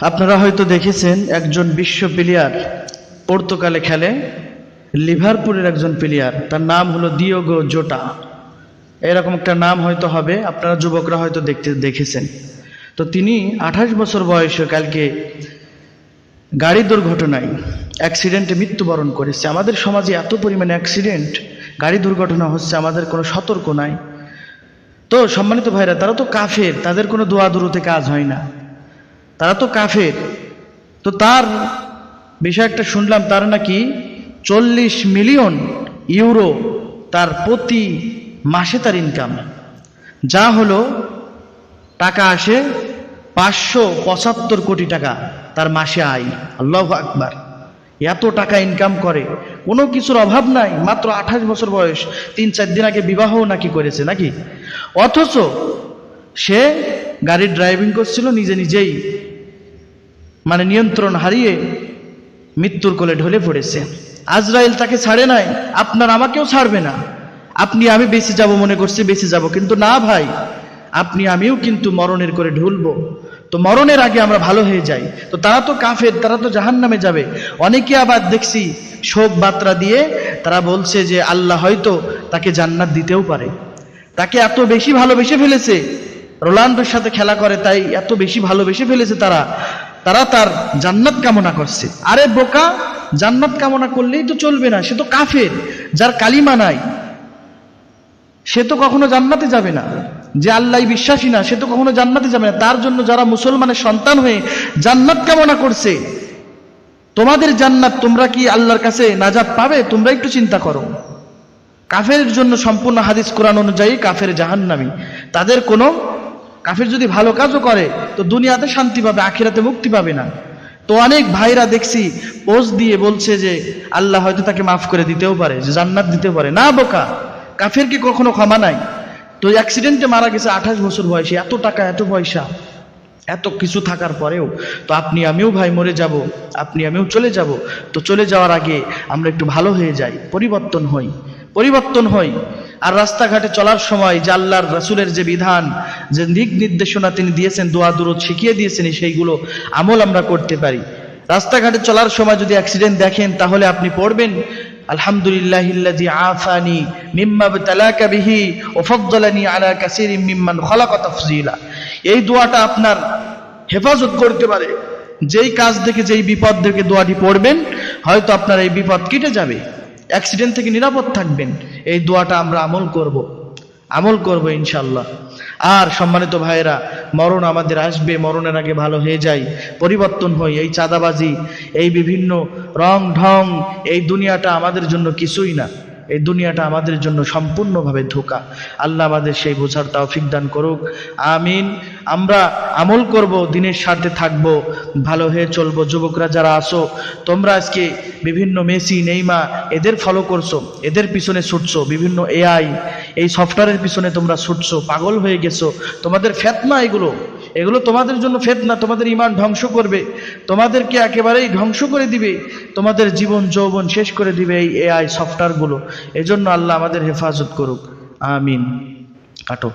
আপনারা হয়তো দেখেছেন একজন বিশ্ব প্লেয়ার পর্তুগালে খেলে, লিভারপুলের একজন প্লেয়ার, তার নাম হলো দিওগো জোটা। এরকম একটা নাম হয়তো হবে, আপনারা যুবকরা হয়তো দেখতে, দেখেছেন। তো তিনি আঠাশ বছর বয়সে কালকে গাড়ি দুর্ঘটনায় অ্যাক্সিডেন্টে মৃত্যুবরণ করেছে। আমাদের সমাজে এত পরিমাণে অ্যাক্সিডেন্ট গাড়ি দুর্ঘটনা হচ্ছে, আমাদের কোনো সতর্ক নাই। তো সম্মানিত ভাইরা, তারা তো কাফের, তাদের কোনো দোয়া দুরুতে কাজ হয় না। তারা তো কাফের। তো তার বিষয় একটা শুনলাম, তার নাকি চল্লিশ মিলিয়ন ইউরো তার প্রতি মাসে তার ইনকাম যা হলো টাকা আসে পাঁচশো পঁচাত্তর কোটি টাকা তার মাসে আয়। আল্লাহ আকবার। এত টাকা ইনকাম করে। কোনো কিছুর অভাব নাই, মাত্র আঠাশ বছর বয়স। তিন চার দিন আগে বিবাহ নাকি করেছে, নাকি? অথচ সে গাড়ির ড্রাইভিং করছিল, নিজে নিজেই মানে নিয়ন্ত্রণ হারিয়ে মৃত্যুর কোলে ঢলে পড়েছে। আজরাইল তাকে ছাড়ে নাই, আপনার আমাকেও ছাড়বে না। আপনি আমি বেঁচে যাব মনে করছি, বেঁচে যাব। কিন্তু না ভাই, আপনি আমিও কিন্তু মরণের করে ঢুলবো। তো মরণের আগে আমরা ভালো হয়ে যাই। তো তারা তো কাফের, তারা তো জাহান নামে যাবে। অনেকে আবার দেখছি শোক বার্তা দিয়ে তারা বলছে যে আল্লাহ হয়তো তাকে জান্নাত দিতেও পারে। তাকে এত বেশি ভালোবেসে ফেলেছে। রোনাল্ডোর সাথে খেলা করে, তাই এত বেশি ভালোবেসে ফেলেছে তারা। তারা তার জান্নাত কামনা করছে। আরে বোকা, জান্নাত কামনা করলেই তো চলবে না, সে তো কাফের, যার কালিমা নাই। সে তো কখনো জান্নাতে যাবে না। যে আল্লাহ বিশ্বাসী না, সে তো কখনো জান্নাতে যাবে না। তার জন্য যারা মুসলমানের সন্তান হয়ে জান্নাত কামনা করছে, তোমাদের জান্নাত তোমরা কি আল্লাহর কাছে নাজাত পাবে? তোমরা একটু চিন্তা করো। কাফের জন্য সম্পূর্ণ হাদিস কোরআন অনুযায়ী কাফের জাহান্নামি। তাদের কোনো কাফের যদি ভালো কাজও করে, তো দুনিয়াতে শান্তি পাবে, আখিরাতে মুক্তি পাবে না। তো অনেক ভাইরা দেখছি পোস্ট দিয়ে বলছে যে, আল্লাহ হয়তো তাকে মাফ করে দিতেও পারে, যে জান্নাত দিতেও পারে। না বোকা, কাফের কি কখনো ক্ষমা নাই? তো অ্যাক্সিডেন্টে মারা গেছে আঠাশ বছর বয়সে, এত টাকা, এত পয়সা, এত কিছু থাকার পরেও, তো আপনি আমিও ভাই মরে যাব, আপনি আমিও চলে যাব। তো চলে যাওয়ার আগে আমরা একটু ভালো হয়ে যাই, পরিবর্তন হই পরিবর্তন হই। আর রাস্তাঘাটে চলার সময় যে আল্লাহর রাসুলের যে বিধান, যে দিক নির্দেশনা তিনি দিয়েছেন, দোয়া দূরত শিখিয়ে দিয়েছেন, সেইগুলো আমল আমরা করতে পারি। রাস্তাঘাটে চলার সময় যদি অ্যাক্সিডেন্ট দেখেন, তাহলে আপনি পড়বেন আলহামদুলিল্লাহ আফানি মিম্মা বতালাকা বিহি ওয়া ফাদ্দালানি আলা কাসীরিম মিম্মান এই দোয়াটা আপনার হেফাজত করতে পারে। যেই কাজ থেকে যেই বিপদ থেকে দোয়াটি পড়বেন, হয়তো আপনার এই বিপদ কেটে যাবে। অ্যাক্সিডেন্ট থেকে নিরাপদ থাকবেন। এই দোয়াটা আমরা আমল করব। আমল করব ইনশাল্লাহ আর সম্মানিত ভাইয়েরা, মরণ আমাদের আসবে, মরণের আগে ভালো হয়ে যাই পরিবর্তন হই এই চাঁদাবাজি, এই বিভিন্ন রং ঢং, এই দুনিয়াটা আমাদের জন্য কিছুই না এই দুনিয়াটা আমাদের জন্য সম্পূর্ণভাবে ধোকা। আল্লাহ আমাদের সেই বোঝার তৌফিক দান করুক। আমিন। আমরা আমল করব, দিনের স্বার্থে থাকব, ভালো হয়ে চলবো। যুবকরা যারা আসো তোমরা আজকে বিভিন্ন মেসি নেইমা এদের ফলো করছ, এদের পিছনে ছুটছো, বিভিন্ন এআই এই সফটওয়্যারের পিছনে তোমরা ছুটছো, পাগল হয়ে গেছো। তোমাদের ফেতনা এগুলো এগুলো তোমাদের জন্য ফেতনা, তোমাদের ইমান ধ্বংস করবে। তোমাদেরকে একেবারেই ধ্বংস করে দিবে। তোমাদের জীবন, যৌবন শেষ করে দিবে এই এআই সফটওয়্যারগুলো এজন্য আল্লাহ আমাদের হেফাজত করুক। আমিন। কাটো।